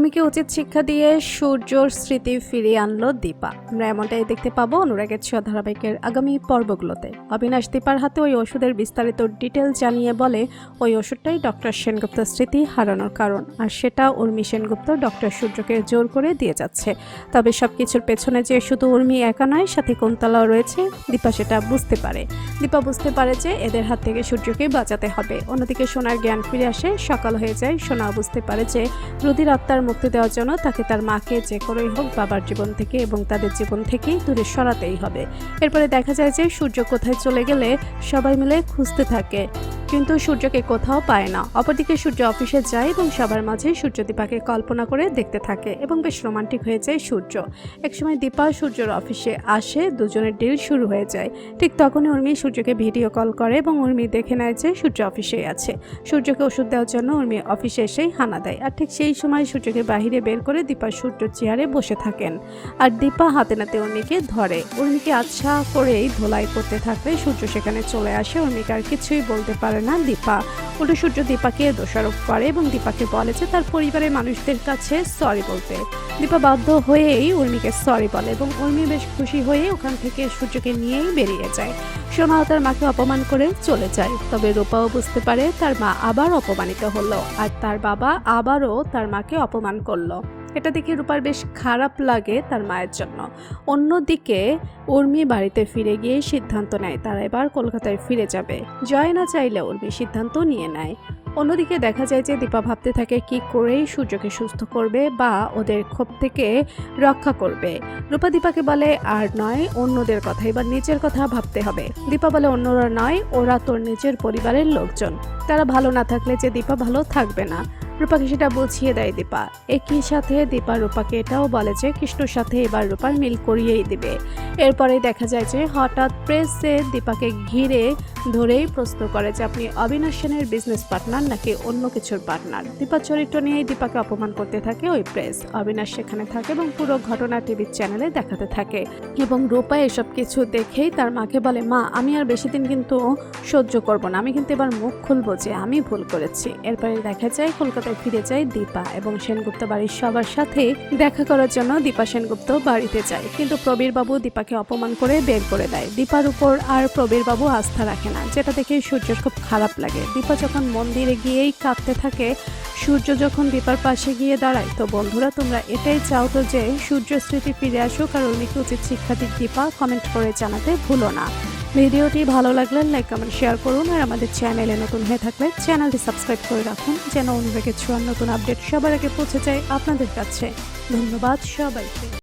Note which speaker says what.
Speaker 1: উর্মিকে উচিত শিক্ষা দিয়ে সূর্যর স্মৃতি ফিরিয়ে আনলো দীপা। আমরা এমনটাই দেখতে পাবো অনুরাগের ছোঁয়া ধারাবাহিকের আগামী পর্বগুলোতে। অবিনাশ দীপার হাতে ওই ওষুধের বিস্তারিত ডিটেল জানিয়ে বলে, ওই ওষুধটাই ডক্টর সেনগুপ্তের স্মৃতি হারানোর কারণ, আর সেটা উর্মি সেনগুপ্ত ডক্টর সূর্যকে জোর করে দিয়ে যাচ্ছে। তবে সব কিছুর পেছনে যে শুধু উর্মি একা নয়, সাথে কুন্তলাও রয়েছে। দীপা সেটা বুঝতে পারে। দীপা বুঝতে পারে যে এদের হাত থেকে সূর্যকে বাঁচাতে হবে। অন্যদিকে সোনার জ্ঞান ফিরে আসে, সকাল হয়ে যায়। সোনা বুঝতে পারে যে রুদির আত্মার মুক্তি দেওয়ার জন্য তাকে তার মাকে যে করেই হোক বাবার জীবন থেকে এবং তাদের জীবন থেকেই দূরে সরাতেই হবে। এরপরে দেখা যায় যে সূর্য কোথায় চলে গেলে সবাই মিলে খুঁজতে থাকে। কিন্তু সূর্যকে কোথাও পায় না। অপরদিকে সূর্য অফিসে যায় এবং সবার মাঝে সূর্য দীপাকে কল্পনা করে দেখতে থাকে এবং বেশ রোমান্টিক হয়ে যায় সূর্য। একসময় দীপা সূর্যর অফিসে আসে, দুজনের ডিল শুরু হয়ে যায়। ঠিক তখনই উর্মি সূর্যকে ভিডিও কল করে এবং উর্মি দেখে নেয় যে সূর্য অফিসেই আছে। সূর্যকে ওষুধ দেওয়ার জন্য উর্মি অফিসে এসেই হানা দেয়। আর ঠিক সেই সময় সূর্যকে বাহিরে বের করে দীপা সূর্য চেয়ারে বসে থাকেন। আর দীপা হাতে নাতে উর্মিকে ধরে। উর্মিকে আচ্ছা করেই ধোলাই করতে থাকলে সূর্য সেখানে চলে আসে। উর্মিকে আর কিছুই বলতে পারে না দীপা। উল্টো সূর্য দীপাকে দোষারোপ করে এবং দীপাকে বলে যে তার পরিবারের মানুষদের কাছে সরি বলতে। দীপা বাধ্য হয়েই উর্মিকে সরি বলে এবং উর্মি বেশ খুশি হয়ে ওখান থেকে সূর্যকে নিয়েই বেরিয়ে যায়। সোনাও তার মাকে অপমান করে চলে যায়। তবে রূপাও বুঝতে পারে তার মা আবার অপমানিত হলো আর তার বাবা আবারও তার মাকে অপমান করল। এটা দেখে রূপার বেশ খারাপ লাগে তার মায়ের জন্য। অন্যদিকে, উর্মি বাড়িতে ফিরে গিয়ে সিদ্ধান্ত নেয়, তারা এবার কলকাতায় ফিরে যাবে। জয় না চাইলে উর্মি সিদ্ধান্ত নিয়ে নেয়। অন্যদিকে দেখা যায় যে দীপা ভাবতে থাকে কি করেই সূর্যকে সুস্থ করবে বা ওদের ক্ষোভ থেকে রক্ষা করবে। রূপা দীপাকে বলে, আর নয়, অন্যদের কথা, এবার নিজের কথা ভাবতে হবে। দীপা বলে, অন্যরা নয়, ওরা তোর নিজের পরিবারের লোকজন। তারা ভালো না থাকলে যে দীপা ভালো থাকবে না। রূপাকে সেটা বুঝিয়ে দেয় দীপা। একই সাথে দীপা রূপাকে এটাও বলে যে কৃষ্ণর সাথে এবার রূপার মিল করিয়েই দিবে। এরপরে দেখা যায় যে হঠাৎ প্রেসে দীপাকে ঘিরে ধরেই প্রশ্ন করে যে আপনি অবিনাশ সেনের বিজনেস পার্টনার নাকি অন্য কিছুর পার্টনার দীপার চরিত্র নিয়েই দীপাকে অপমান করতে থাকে ওই প্রেস অবিনাশ সেখানে থাকে এবং পুরো ঘটনা টিভির চ্যানেলে দেখাতে থাকে। এবং রূপা এসব কিছু দেখেই তার মাকে বলে, মা, আমি আর বেশি দিন কিন্তু সহ্য করব না। আমি কিন্তু এবার মুখ খুলবো যে আমি ভুল করেছি। এরপরে দেখা যায়, কলকাতায় ফিরে যায় দীপা এবং সেনগুপ্ত বাড়ির সবার সাথে দেখা করার জন্য দীপা সেনগুপ্ত বাড়িতে যায়। কিন্তু প্রবীর বাবু দীপাকে অপমান করে বের করে দেয়। দীপার উপর আর প্রবীর বাবু আস্থা রাখে না, যেটা দেখে সূর্যের খুব খারাপ লাগে। দীপা যখন মন্দিরে গিয়েই কাঁদতে থাকে, সূর্য যখন দীপার পাশে গিয়ে দাঁড়ায়, তো বন্ধুরা, তোমরা এটাই চাও তো যে সূর্য স্মৃতি ফিরে আসুক আর উর্মিকে উচিত শিক্ষা দিক দীপা কমেন্ট করে জানাতে ভুলো না। ভিডিওটি ভালো লাগলে লাইক কমেন্ট শেয়ার করুন আর আমাদের চ্যানেলে নতুন হয়ে থাকলে চ্যানেলটি সাবস্ক্রাইব করে রাখুন, যেন অনুরাগের ছোঁয়ার নতুন আপডেট সবার আগে পৌঁছে যায় আপনাদের কাছে। ধন্যবাদ সবাইকে।